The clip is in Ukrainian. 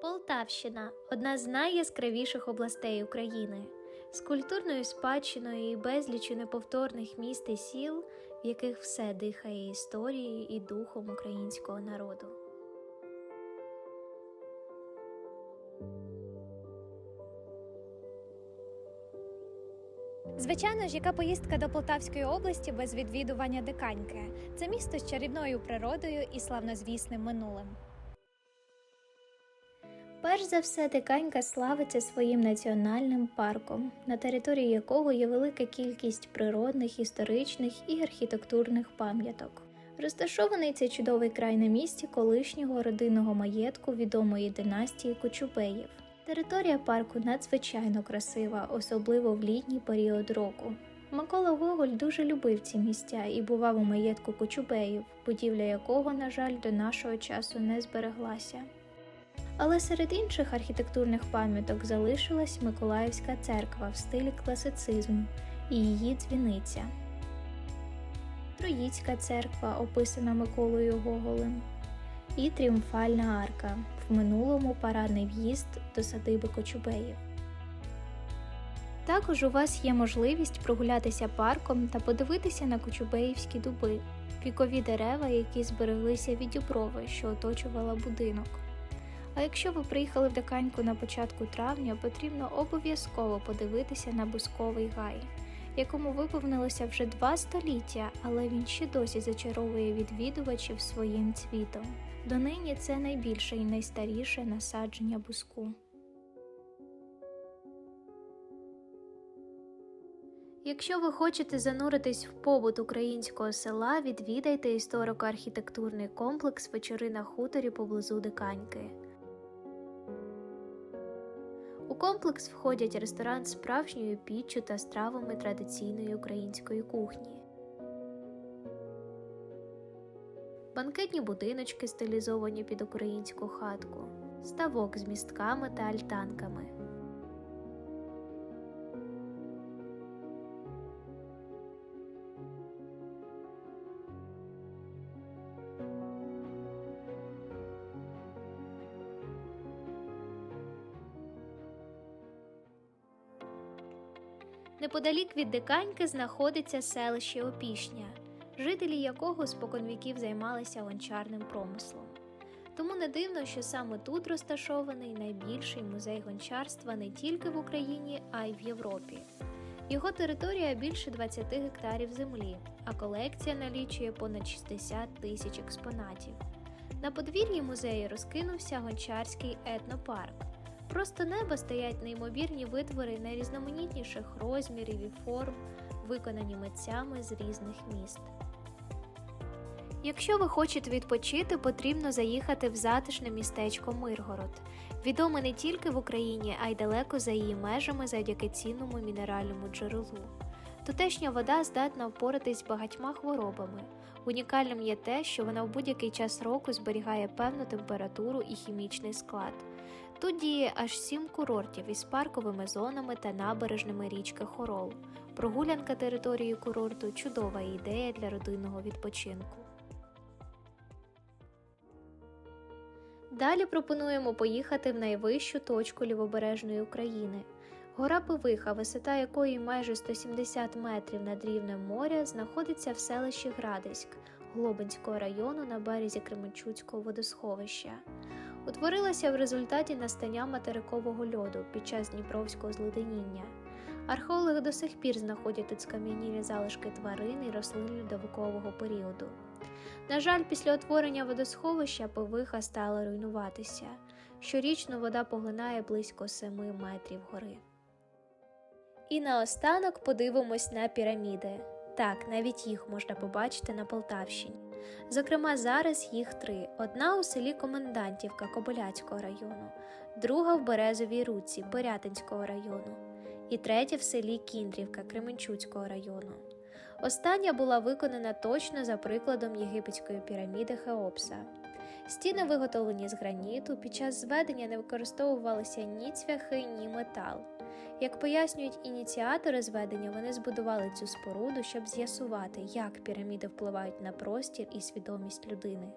Полтавщина одна з найяскравіших областей України, з культурною спадщиною і безлічю неповторних міст і сіл, в яких все дихає історією і духом українського народу. Звичайно ж, яка поїздка до Полтавської області без відвідування диканьки? Це місто з чарівною природою і славнозвісним минулим. Перш за все, Диканька славиться своїм національним парком, на території якого є велика кількість природних, історичних і архітектурних пам'яток. Розташований цей чудовий край на місці колишнього родинного маєтку відомої династії Кочубеїв. Територія парку надзвичайно красива, особливо в літній період року. Микола Гоголь дуже любив ці місця і бував у маєтку Кочубеїв, будівля якого, на жаль, до нашого часу не збереглася. Але серед інших архітектурних пам'яток залишилась Миколаївська церква в стилі класицизму і її дзвіниця. Троїцька церква, описана Миколою Гоголем, і Тріумфальна арка в минулому парадний в'їзд до садиби Кочубеїв. Також у вас є можливість прогулятися парком та подивитися на Кочубеївські дуби, вікові дерева, які збереглися від дуброви, що оточувала будинок. А якщо ви приїхали в Диканьку на початку травня, потрібно обов'язково подивитися на бусковий гай, якому виповнилося вже два століття, але він ще досі зачаровує відвідувачів своїм цвітом. Донині це найбільше і найстаріше насадження буску. Якщо ви хочете зануритись в побут українського села, відвідайте історико-архітектурний комплекс вечори на хуторі поблизу Диканьки. У комплекс входять ресторан з справжньою піччю та стравами традиційної української кухні, банкетні будиночки, стилізовані під українську хатку, ставок з містками та альтанками. Неподалік від Диканьки знаходиться селище Опішня, жителі якого споконвіків займалися гончарним промислом. Тому не дивно, що саме тут розташований найбільший музей гончарства не тільки в Україні, а й в Європі. Його територія більше 20 гектарів землі, а колекція налічує понад 60 тисяч експонатів. На подвір'ї музею розкинувся гончарський етнопарк. Просто неба стоять неймовірні витвори найрізноманітніших розмірів і форм, виконані митцями з різних міст. Якщо ви хочете відпочити, потрібно заїхати в затишне містечко Миргород, відоме не тільки в Україні, а й далеко за її межами завдяки цінному мінеральному джерелу. Тутешня вода здатна впоратись з багатьма хворобами. Унікальним є те, що вона в будь-який час року зберігає певну температуру і хімічний склад. Тут діє аж сім курортів із парковими зонами та набережними річки Хорол. Прогулянка території курорту чудова ідея для родинного відпочинку. Далі пропонуємо поїхати в найвищу точку лівобережної України. Гора Пивиха, висота якої майже 170 метрів над рівнем моря, знаходиться в селищі Градиськ Глобинського району на березі Кременчуцького водосховища. Утворилася в результаті настання материкового льоду під час Дніпровського зледеніння. Археологи до сих пір знаходять тут скам'янілі залишки тварин і рослин льодовикового періоду. На жаль, після утворення водосховища повиха стала руйнуватися. Щорічно вода поглинає близько 7 метрів гори. І наостанок подивимось на піраміди. Так, навіть їх можна побачити на Полтавщині. Зокрема, зараз їх три: одна у селі Комендантівка Кобиляцького району, друга в Березовій Руці Порятинського району, і третя в селі Кіндрівка Кременчуцького району. Остання була виконана точно за прикладом єгипетської піраміди Хеопса. Стіни виготовлені з граніту, під час зведення не використовувалися ні цвяхи, ні метал. Як пояснюють ініціатори зведення, вони збудували цю споруду, щоб з'ясувати, як піраміди впливають на простір і свідомість людини.